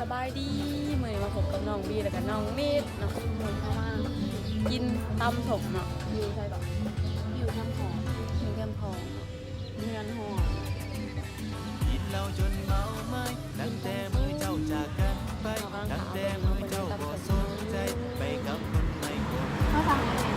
สบายดีเมื่อนมาพบกับน้องบีแล้วก็น้องเมดเนาะมื้อนี้เข้ามากินตำถมเนาะอยู่ใช่ปะอยู่น้ำหอมมีแก้มพองเนาะเนื้อนหอมกินเหล้าจนเมาไม้ตั้งแต่มือเจ้าจากกันไปตั้งแต่มือเจ้าบ่สนใจไปกับคนใหม่คนเขาทำยังไง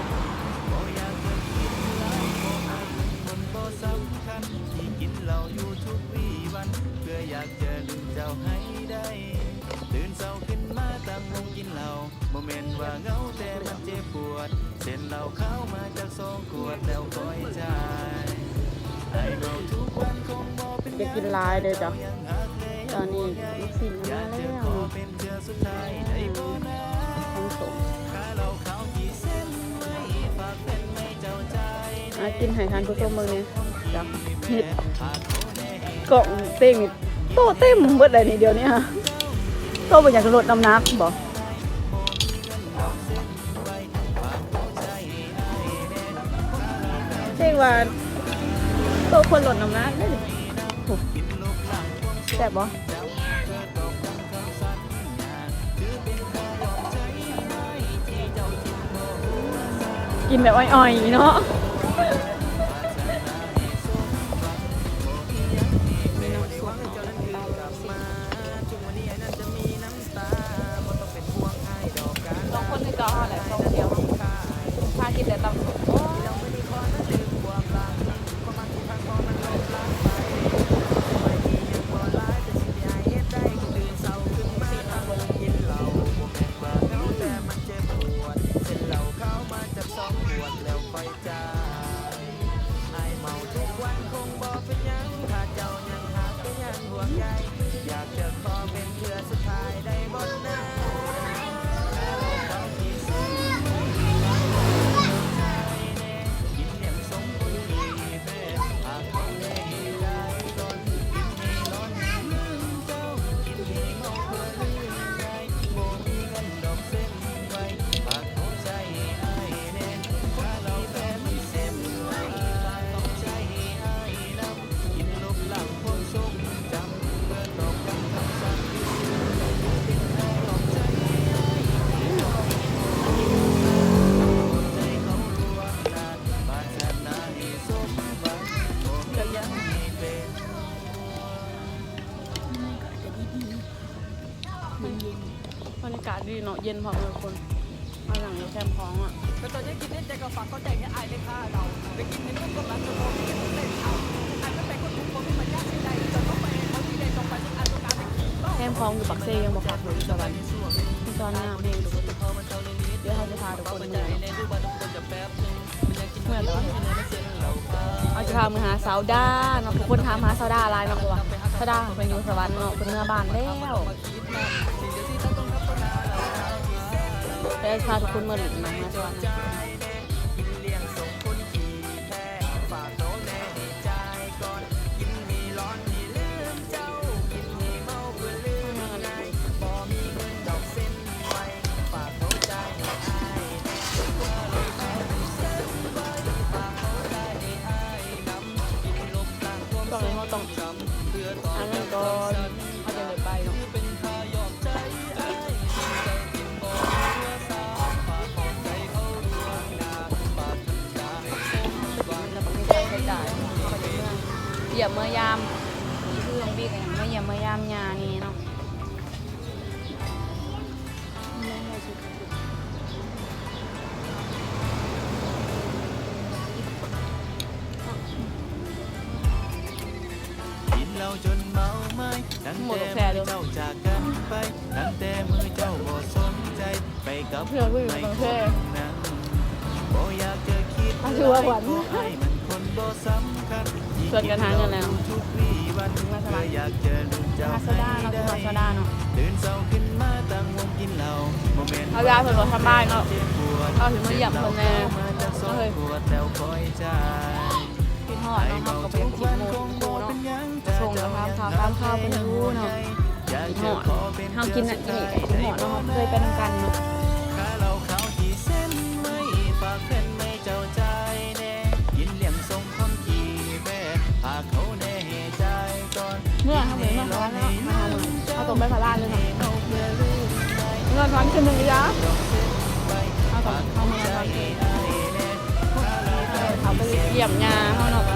จะกินลายเลยจ้ะตอนนี้ลูกศิษย์มาแล้วขอเป็นเธอสุดท้ายได้บ่นะของสมข้าเราเขากี่เส้นไม่ฝากเป็นอาใจอากินให้ทานผู้ชมเมืองเนี่ยจ้ะเห็ดกล่องเต็มโตเต็มเบิดเลยนี่เดียวนี้ฮะโตบ่อยากจะลดน้ำนักบ่เจ๊ว่าโตควรลดน้ำนักได้ แซ่บบ่กินแบบอ่อยๆเนาะ ย็นบรรยากาศดีเนาะเย็นพอเลยคนมาหลังเราแคมป์พร้องอะก็ตอนนี้กินเนี่ยใจก็ฝากเข้าใจเนี่อายเลยค่ะเราไปกินในนุ่มก็ร้านตัวโตกินเล่นเอาอายไม่ไปคนทุกคนไม่มายากใดจะต้องไปเขาที่ใดตรงไปทุกอันตรงการไปกินแคมป์พร้องอยู่ปักเซยังบอกคักอยู่สวรรค์ที่ตอนหน้าเพลงเดี๋ยวเขาจะพาทุกคนเมื่อยเมื่อยแล้วเขาจะพามือหาสาวด้าเนาะทุกคนถามหาสาวด้าอะไรเนาะว่าสาวด้าเป็นอยู่สวรรค์เนาะเป็นเมื่อบ้านแล้ว แต่พาทุกคนมาหลินมาหาสวรรค์ เยี่ยมเมื่อยามนี่คือของบิ๊กอย่างเมื่อเยี่ยมเมื่อยามยานี่เนาะกินเหล้าจนเมาไม้ตั้งแต่มือเจ้าจากกันไปตั้งแต่มือเจ้าบ่สนใจไปกับเพื่อนก็อยู่ไม่บางคแพร่นนั้นบ่อยากจะคิดอะถือว่าหวานบ่ให้มันคนบ่สำคัญที่ ชวนกันหาเงินแล้วทุกวี่วันมาสบายเอากจะลืมามาสให้ดาเนาะได้มาสดาเนาะตื่นเช้าขึ้นมาตั้งวงกินเหล้าบ่แม่นเอายาเพิ่นบ่สบายเนาะเอาถึงมาเหยียบเพิ่นแน่เฮ้ยกินหอดเนาะเขาก็ไปกินหมูหมูเนาะชงแล้วครับข้าวตามข้าวเป็นรู้เนาะกินหอดเฮากินน่ะกินอีกกินหอดเนาะเขาเคยไปนำกันเนาะ 완전이 야. 아, 가, 가, 가, 가. เยี่ยมยาเขาเนาะ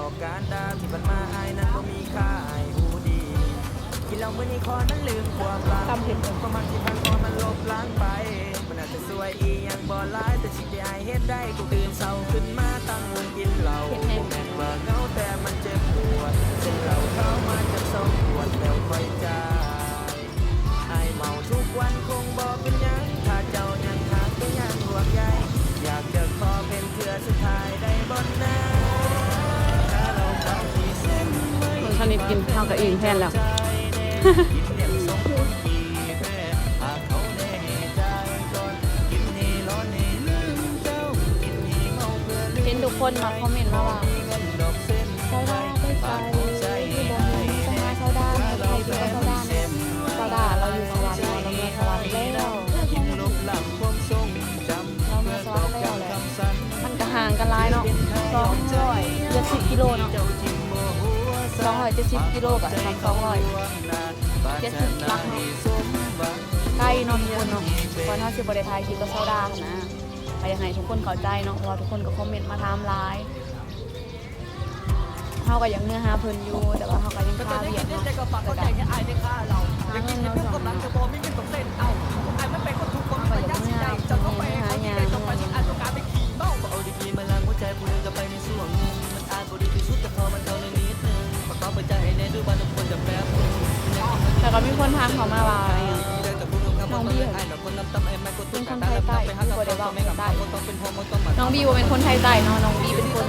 อ้ายดอกการดาที่มันมาอ้ายนั้นบ่มีค่าอ้ายหูดีกินเหล้ามื้อนี้คอนั้นลืมความรักตำเผ็ดความมันที่พันพอมันลบล้างไป มันอาจจะสวยอีหยังบ่ร้ายแต่สิ่งที่อายเฮ็ดได้กูตื่นเช้าขึ้นมาตั้งวงกินเหล้าบ่แม่นว่าเหงาแต่มันเจ็บปวดเส้นเหล้าเข้ามาจากสองขวดแล้วค่อยจ่าย นให้เมาเพื่อลืมเห็นทุกคนมาคอมเมนต์มาว่าเงินดอกเส้นเซาดาไปใส่ที่บนนี้ต้องมาเซาดาใครกินก็เซาดาเนี่ยเซาดาเราอยู่สวรรค์เนาะเราเมืองสวรรค์แล้วกินลบหลังความทรงจำเราเมืองสวรรค์แล้วแหละมันก็ห่างกันหลายเนาะสองร้อยเจ็ดสิบกิโลเนาะ สองร้อยเจ็ดสิบกิโลกับสองร้อยเจ็ดสิบลักเนาะใกล้นอนคนเนาะก่อนถ้าสิบริทายคิดก็เศร้าดานะไปยังไงทุกคนเข้าใจเนาะเพราะทุกคนก็คอมเมนต์มาถามไลน์เฮาก็ยังเนื้อหาเพิ่นอยู่แต่ว่าเฮาก็ยังค่าจะได้เวียกิกนได้เนาะใจก็ฝากเข้าใจแค่อายในค่าเราอยากกินในพวกกำลังจะบอกไม่เงินตกเบีว่าเป็นคนไทยใต้เนาะน้องบีเป็นคน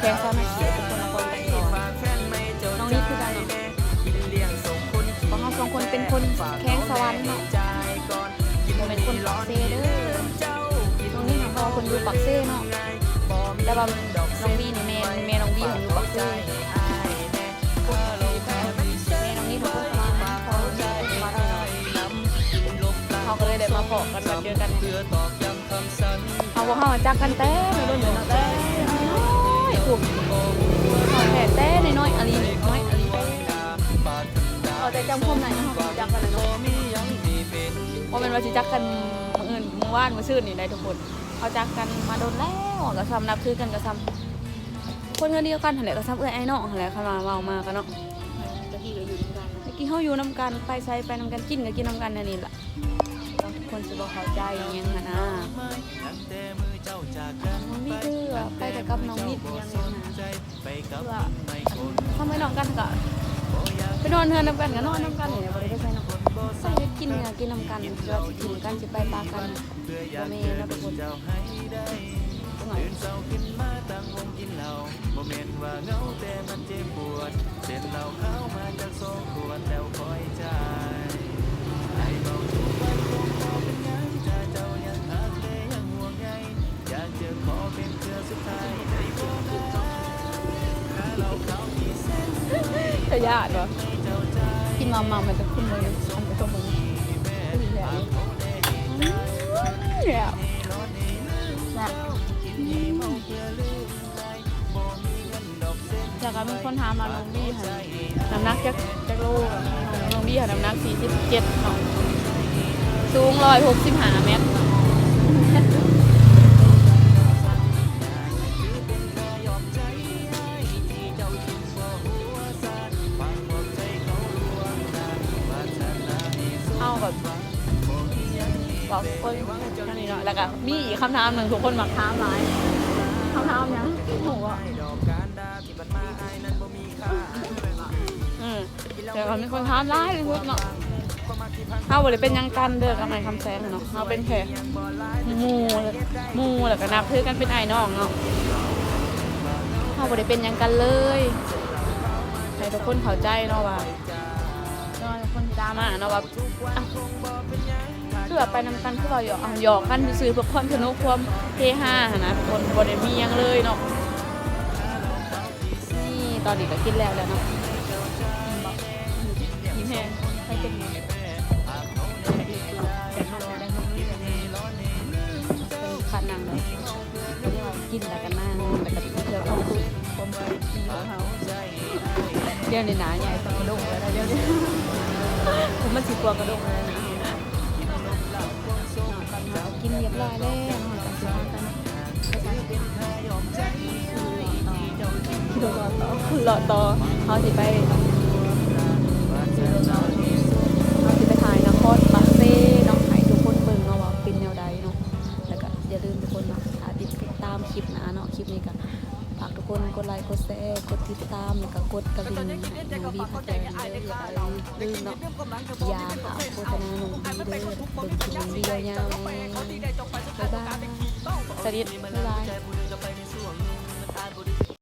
แกงซ้อนเสียเป็นคนนครปฐมน้องนี่คือใดเนาะเพราะเขาสองคนเป็นคนแข้งสวรรค์เนาะบ่เป็นคนปักเซ่เด้อน้องนี่เขาบอกคนอยู่ปักเซ่เนาะแต่ว่าน้องบีนี่แม่แม่น้องบีของอยู่ปักเซ่แม่น้องนี่เป็นคนสวรรค์พอน้องบีเป็นคนสวรรค์เนาะเขาก็เลยได้มาพบกันมาเจอกัน เนี่ยเอาพวกเขาจักกันแต่ไม่รู้เหมือนแต่น้อยถูกเขาแค่แต่น้อยๆอะไรนี่น้อยอะไรแต่เขาแต่จำความไหนนะเขาจักกันเลยเนาะว่าเป็นว่าสิจักกันมื้ออื่นมื้อวานมื้อซื่นนี่ได้ทุกคนเขาจักกันมาโดนแล้วก็ซ้ำนับถือกันก็ซ้ำคนกันเดียวกันหันแหละก็ซ้ำเอ้ยไอ้น้องหั่นแหละเขามาเว้ามากันเนาะตะกี้ก็อยู่ด้วยกันเมื่อกี้เขาอยู่นํกันไปใส่ไปนํกันกินก็กินนํกันนั่นนี่ล่ะ คนสิบ่เข้าใจอิหยังหั่นนะน้องนี่คือไปแต่กับน้องนิดยังไงนะเพื่อทำให้น้องกันก็ไปนอนเฮือนน้ำกันก็นอนน้ำกันเนี่ยบริได้ใช่เนาะใส่ไปกินเนี่ยกินน้ำกันเพื่อสิกินกันสิไปปากันบ่แม่นแล้วทุกคนจังหน่อยเศร้าขึ้นมาตั้งวงกินเหล้าโมเมนว่าเงาแต่มันเจ็บปวดเส้นเหล้าเข้ามาจากสองขวดแล้วคอยจ่า จะยากวะกินมามามันจะขึ้นเลยอันจะตัวมึงเนี่ยเนี่ยนะจากการมีคนถามมาน้องบี้ค่ะน้ำหนักจักจักโลน้องบี้ค่ะน้ำหนัก47เนาะสูง165เมตร แบบบอกคนนั่นนี่เนาะแล้วก็มีอีกคำถามหนึ่งทุกคนมักถามหลายคำถามหยังหนูอะอืมแต่ก็มีคนถามหลายเลยทุกเนาะเฮาบ่ได้เป็นยังกันเด้อกับนายคำแสงเนาะเฮาเป็นแค่มูมูแล้วก็นับถือกันเป็นไอ้น้องเนาะเฮาบ่ได้เป็นยังกันเลยให้ทุกคนเข้าใจเนาะว่า คนที่ดราม่าเนาะว่าอะคือไปนำกันคือเราหยอกอะหยอกกันซื้อเพื่อความสนุกความเฮฮาหนะทุกคนบริมีหยังเลยเนาะนี่ตอนนี้ก็กินแล้วแล้วเนาะยิ้มแห้งใครเป็นไงแต่เขาแต่เขาได้เป็นขาดนางเลยเรียกว่ากินแล้วก็นั่งแล้วก็เพื่อความสุขผมไปที่เขาเดี๋ยวในหนาใหญ่ต้องกระดงเลยนะเดี๋ยวนี้ผ มันสิกลัวกระดงเลยนะกินเรียบร้อยแล้วกันสิมากันรอต่อรอต่อเขาสิไปเขาสิไปถ่ายนครปาเซ่เนาะให้ทุกคนเบิ่งเนาะว่าเป็นแนวใดเนาะแล้วก็อย่าลืมทุกคนนาะติดตามคลิปนะเนาะคลิปนี้ก็ฝากทุกคนกดไลค์กดแชร์กดติดตามแล้วก็กดกระดิ่งให้หนูดีพัฒน์เด้ออย่าลืมเนาะอย่าค่ะโฆษณาหนูดีเด้อเป็นคลิปดียาวๆเลยบ๊ายบายสวัสดีบ๊ายบาย